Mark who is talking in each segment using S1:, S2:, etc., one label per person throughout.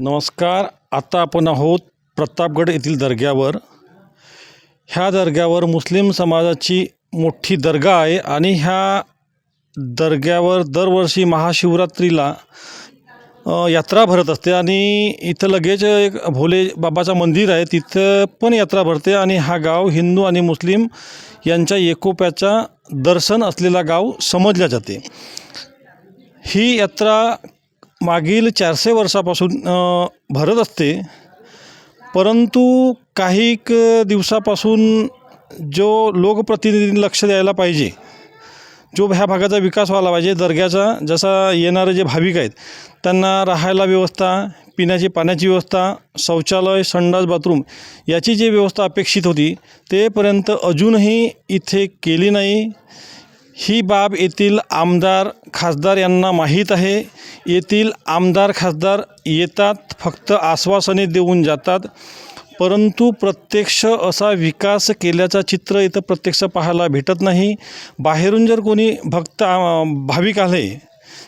S1: नमस्कार. आता आपण आहोत प्रतापगड येथील दर्ग्यावर. ह्या दर्ग्यावर मुस्लिम समाजाची मोठी दर्गा आहे आणि ह्या दर्ग्यावर दरवर्षी महाशिवरात्रीला यात्रा भरत असते आणि इथं लगेच एक भोले बाबाचं मंदिर आहे. तिथं पण यात्रा भरते आणि हा गाव हिंदू आणि मुस्लिम यांच्या एकोप्याचा दर्शन असलेला गाव समजल्या जाते. ही यात्रा मागील चारशे वर्षापासून भरत असते. परंतु काही दिवसापासून जो लोकप्रतिनिधींनी लक्ष द्यायला पाहिजे जो ह्या भागाचा विकास व्हायला पाहिजे दर्ग्याचा जसा येणारे जे भाविक आहेत त्यांना राहायला व्यवस्था पिण्याची पाण्याची व्यवस्था शौचालय संडास बाथरूम याची जी व्यवस्था अपेक्षित होती तेपर्यंत अजूनही इथे केली नाही. ही बाब येथील आमदार खासदार यांना माहीत आहे. येथील आमदार खासदार येतात फक्त आश्वासने देऊन जातात. परंतु प्रत्यक्ष असा विकास केल्याचा चित्र इथं प्रत्यक्ष पाहायला भेटत नाही. बाहेरून जर कोणी भक्त भाविक आले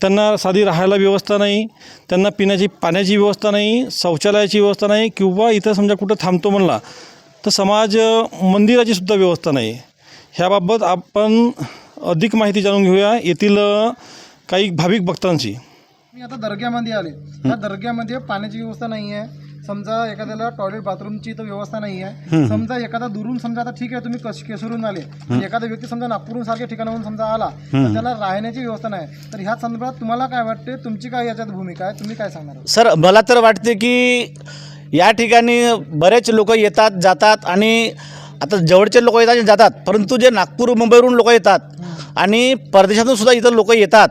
S1: त्यांना साधी राहायला व्यवस्था नाही त्यांना पिण्याची पाण्याची व्यवस्था नाही शौचालयाची व्यवस्था नाही किंवा इथं समजा कुठं थांबतो म्हणला तर समाज मंदिराचीसुद्धा मंदिराची सुद्धा व्यवस्था नाही. ह्याबाबत आपण अधिक माहिती जाणून घेऊया. येथील काही भाविक भक्तांची
S2: मी आता दर्ग्यामध्ये आले. त्या दर्ग्यामध्ये पाण्याची व्यवस्था नाही आहे समजा एखाद्याला टॉयलेट बाथरूमची तर व्यवस्था नाही आहे समजा एखादा दुरून समजा आता ठीक आहे तुम्ही कश केसरून आले. एखादा व्यक्ती समजा नागपूरहून सारख्या ठिकाणाहून समजा आला तर त्याला राहण्याची व्यवस्था नाही. तर ह्या संदर्भात तुम्हाला काय वाटते तुमची काय याच्यात भूमिका आहे? तुम्ही काय सांगणार?
S3: सर मला तर वाटते की या ठिकाणी बरेच लोक येतात जातात आणि आता जवळचे लोक येतात आणि जातात. परंतु जे नागपूर मुंबईवरून लोक येतात आणि परदेशातून सुद्धा इथं लोक येतात.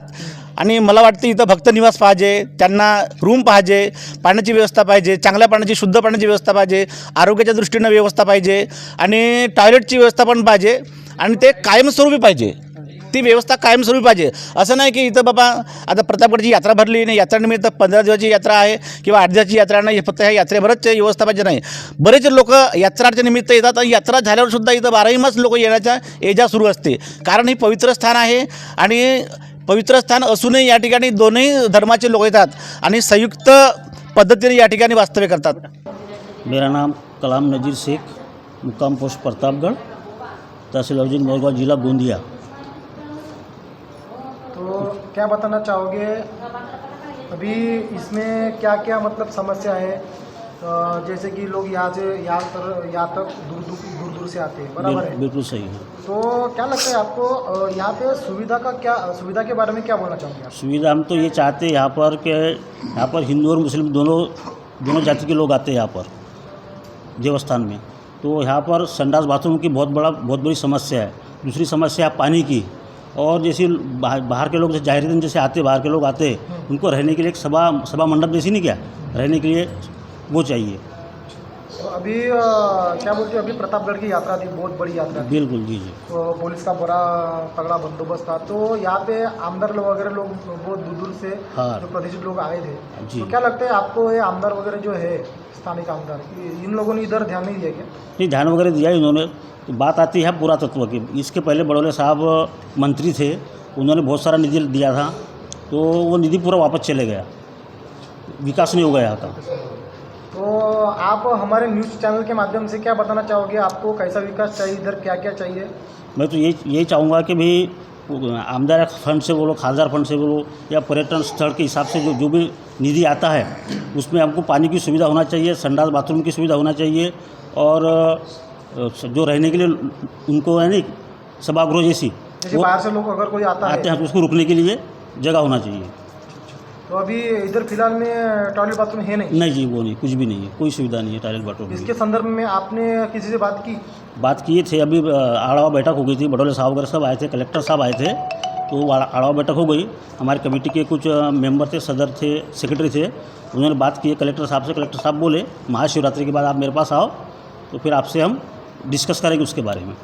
S3: आणि मला वाटतं इथं भक्त निवास पाहिजे त्यांना रूम पाहिजे पाण्याची व्यवस्था पाहिजे चांगल्या पाण्याची शुद्ध पाण्याची व्यवस्था पाहिजे आरोग्याच्या दृष्टीनं व्यवस्था पाहिजे आणि टॉयलेटची व्यवस्था पण पाहिजे आणि ते कायमस्वरूपी पाहिजे. ती व्यवस्था कायमस्वरूपी पाहिजे. असं नाही की इथं बाबा आता प्रतापगडची यात्रा भरली नाही यात्रानिमित्त पंधरा दिवसाची यात्रा आहे किंवा आठ दिवसाची यात्रा नाही फक्त ह्या यात्रेभरच व्यवस्था पाहिजे नाही. बरेच लोक यात्राच्या निमित्त येतात आणि यात्रा झाल्यावर सुद्धा इथं बाराही मास लोक येण्याच्या एजा सुरू असते. कारण हे पवित्र स्थान आहे आणि पवित्र स्थान असूनही या ठिकाणी दोन्ही धर्माचे लोक येतात आणि संयुक्त पद्धतीने या ठिकाणी वास्तव्य करतात.
S4: मेरा नाम कलाम नजीर शेख मुकाम पोस्ट प्रतापगढ़ तहसील अर्जुन मोरगांव जिला गोंदिया।
S2: क्या बताना चाहोगे? अभी इसमें क्या क्या मतलब समस्या है? जैसे कि लोग यहाँ से यहाँ तर यहाँ तक दूर दूर दूर दूर से आते हैं बराबर है?
S4: बिल्कुल सही है।
S2: तो क्या लगता है आपको यहाँ पे सुविधा का क्या सुविधा के बारे में क्या बोलना चाहोगे
S4: सुविधा हम तो ये चाहते हैं यहाँ पर कि यहाँ पर हिंदू और मुस्लिम दोनों दोनों जाति के लोग आते हैं यहाँ पर देवस्थान में। तो यहाँ पर संडास बाथरूम की बहुत बड़ा बहुत बड़ी समस्या है। दूसरी समस्या पानी की। और जैसे बाहर बाहर के लोग जैसे जाहिर दिन जैसे आते बाहर के लोग आते हैं उनको रहने के लिए एक सभा सभा मंडप जैसी नहीं क्या? रहने के लिए वो चाहिए।
S2: तो अभी अ, क्या बोलते हैं अभी प्रतापगढ़ की यात्रा थी बहुत बड़ी यात्रा थी।
S4: बिल्कुल जी जी।
S2: तो पुलिस का बड़ा तगड़ा बंदोबस्त था। तो यहाँ पे आमदार लोग वगैरह लोग बहुत दूर दूर से
S4: हाँ।
S2: जो प्रतिष्ठित लोग आए थे।
S4: जी।
S2: तो क्या लगता है आपको ये आमदार वगैरह जो है स्थानीय आमदार इन लोगों ने इधर ध्यान नहीं दिया क्या?
S4: नहीं ध्यान वगैरह दिया इन्होंने। तो बात आती है पुरातत्व की। इसके पहले बड़ौले साहब मंत्री थे उन्होंने बहुत सारा निधि दिया था। तो वो निधि पूरा वापस चले गया। विकास नहीं हो गया
S2: तो आप हमारे न्यूज़ चैनल के माध्यम से क्या बताना चाहोगे? आपको कैसा विकास चाहिए? इधर क्या क्या चाहिए?
S4: मैं तो यही यही चाहूँगा कि भाई आमदार फंड से बोलो खासदार फंड से बोलो या पर्यटन स्थल के हिसाब से जो जो भी निधि आता है उसमें हमको पानी की सुविधा होना चाहिए संडास बाथरूम की सुविधा होना चाहिए और जो रहने के लिए उनको है नहीं सभागृह जैसी
S2: बाहर से लोग अगर कोई आता
S4: आते
S2: है।
S4: हैं तो उसको रुकने के लिए जगह होना चाहिए।
S2: तो अभी इधर फ़िलहाल में टॉयलेट बाथरूम है नहीं।
S4: नहीं जी वो नहीं कुछ भी नहीं है कोई सुविधा नहीं है टॉयलेट बाथरूम
S2: इसके संदर्भ में आपने किसी से बात की?
S4: बात किए थे अभी आड़वा बैठक हो गई थी बडोले साहब वगैरह सब आए थे कलेक्टर साहब आए थे तो आड़वा बैठक हो गई। हमारी कमेटी के कुछ मेंबर थे सदर थे सेक्रेटरी थे उन्होंने बात की कलेक्टर साहब से कलेक्टर साहब बोले महाशिवरात्रि के बाद आप मेरे पास आओ तो फिर आपसे हम डिस्कस करेंगे उसके बारे में।